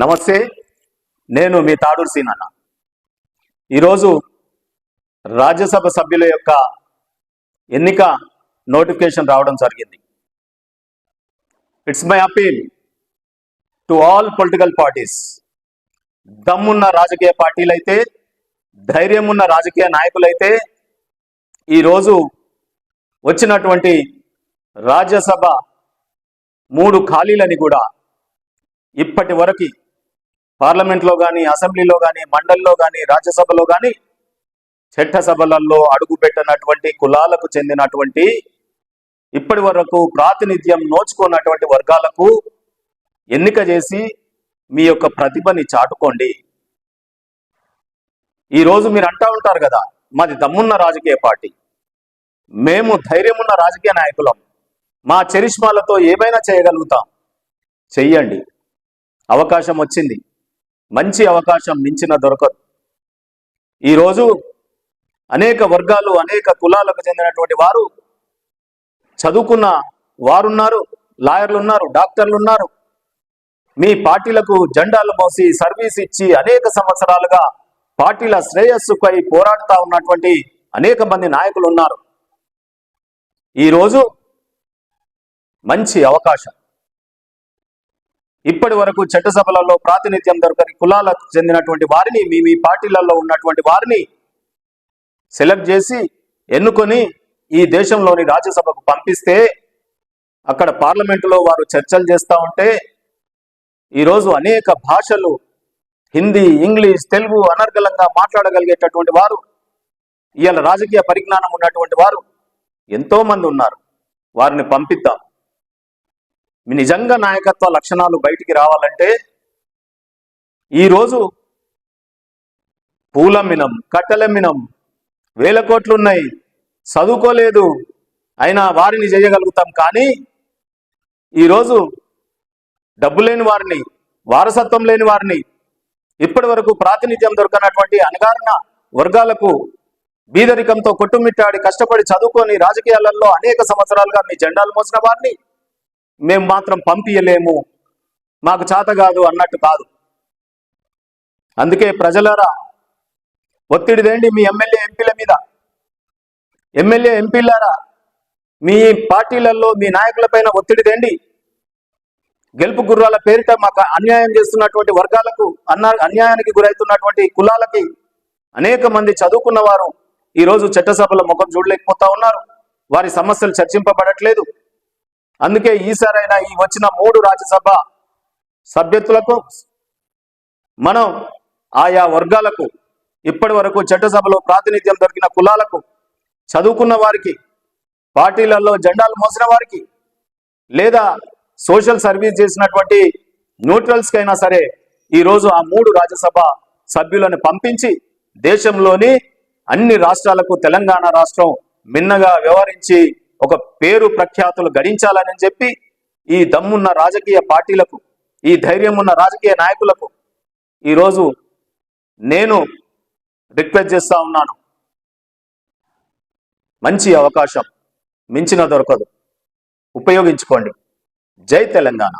నమస్తే నేను మీ తాడూరు సీనన్న. ఈరోజు రాజ్యసభ సభ్యుల యొక్క ఎన్నిక నోటిఫికేషన్ రావడం జరిగింది. It's my appeal to all political parties దమ్మున్న రాజకీయ పార్టీలైతే ధైర్యం ఉన్న రాజకీయ నాయకులైతే ఈరోజు వచ్చినటువంటి రాజ్యసభ మూడు ఖాళీలని కూడా ఇప్పటి వరకు పార్లమెంట్లో కానీ అసెంబ్లీలో కానీ మండలిలో కానీ రాజ్యసభలో కానీ చట్టసభలలో అడుగుపెట్టనటువంటి కులాలకు చెందినటువంటి ఇప్పటి వరకు ప్రాతినిధ్యం నోచుకున్నటువంటి వర్గాలకు ఎన్నిక చేసి మీ యొక్క ప్రతిభని చాటుకోండి. ఈరోజు మీరు అంటా ఉంటారు కదా మాది దమ్మున్న రాజకీయ పార్టీ. మేము ధైర్యమున్న రాజకీయ నాయకులం. మా చరిష్మాలతో ఏమైనా చేయగలుగుతాం? చెయ్యండి. అవకాశం వచ్చింది. మంచి అవకాశం మించిన దొరకదు. ఈరోజు అనేక వర్గాలు అనేక కులాలకు చెందినటువంటి వారు చదువుకున్న వారున్నారు లాయర్లు ఉన్నారు డాక్టర్లు ఉన్నారు మీ పార్టీలకు జెండాలు మోసి సర్వీస్ ఇచ్చి అనేక సంవత్సరాలుగా పార్టీల శ్రేయస్సుపై పోరాడుతూ ఉన్నటువంటి అనేక మంది నాయకులు ఉన్నారు ఈరోజు మంచి అవకాశం. ఇప్పటి వరకు చట్టసభలలో ప్రాతినిధ్యం దొరకని కులాలకు చెందినటువంటి వారిని మీ మీ పార్టీలలో ఉన్నటువంటి వారిని సెలెక్ట్ చేసి ఎన్నుకొని ఈ దేశంలోని రాజ్యసభకు పంపిస్తే అక్కడ పార్లమెంటులో వారు చర్చలు చేస్తూ ఉంటే ఈరోజు అనేక భాషలు హిందీ ఇంగ్లీష్ తెలుగు అనర్గళంగా మాట్లాడగలిగేటటువంటి వారు ఇవాళ రాజకీయ పరిజ్ఞానం ఉన్నటువంటి వారు ఎంతోమంది ఉన్నారు. వారిని పంపిద్దాం. మీ నిజంగా నాయకత్వ లక్షణాలు బయటికి రావాలంటే ఈరోజు పూలమ్మినం కట్టెలమ్మినం వేల కోట్లున్నాయి. చదువుకోలేదు. అయినా వారిని చేయగలుగుతాం కానీ ఈరోజు డబ్బు లేని వారిని వారసత్వం లేని వారిని ఇప్పటి వరకు ప్రాతినిధ్యం దొరకనటువంటి అణగారిన వర్గాలకు బీదరికంతో కొట్టుమిట్టాడి కష్టపడి చదువుకొని రాజకీయాలలో అనేక సంవత్సరాలుగా మీ జెండాలు మోసిన వారిని మేము మాత్రం పంపియలేము. మాకు చేత కాదు అన్నట్టు కాదు. అందుకే ప్రజలరా ఒత్తిడి తేండి మీ ఎమ్మెల్యే ఎంపీల మీద? ఎమ్మెల్యే ఎంపీలారా మీ పార్టీలలో మీ నాయకులపైన ఒత్తిడి తేండి గెలుపు గుర్రాల పేరిట మాకు అన్యాయం చేస్తున్నటువంటి వర్గాలకు అన్న అన్యాయానికి గురవుతున్నటువంటి కులాలకి అనేక మంది చదువుకున్న వారు ఈరోజు చట్టసభలో ముఖం చూడలేకపోతా ఉన్నారు. వారి సమస్యలు చర్చింపబడట్లేదు. అందుకే ఈసారైనా ఈ వచ్చిన మూడు రాజ్యసభ సభ్యత్తులకు మనం ఆయా వర్గాలకు ఇప్పటి వరకు చట్టసభలో ప్రాతినిధ్యం దొరికిన కులాలకు చదువుకున్న వారికి పార్టీలలో జెండాలు మోసిన వారికి లేదా సోషల్ సర్వీస్ చేసినటువంటి న్యూట్రల్స్కైనా సరే ఈరోజు ఆ మూడు రాజ్యసభ సభ్యులను పంపించి దేశంలోని అన్ని రాష్ట్రాలకు తెలంగాణ రాష్ట్రం మిన్నగా వ్యవహరించి ఒక పేరు ప్రఖ్యాతులు గడించాలని చెప్పి ఈ దమ్మున్న రాజకీయ పార్టీలకు ఈ ధైర్యం ఉన్న రాజకీయ నాయకులకు ఈరోజు నేను రిక్వెస్ట్ చేస్తా ఉన్నాను. మంచి అవకాశం మించిన దొరకదు. ఉపయోగించుకోండి. జై తెలంగాణ.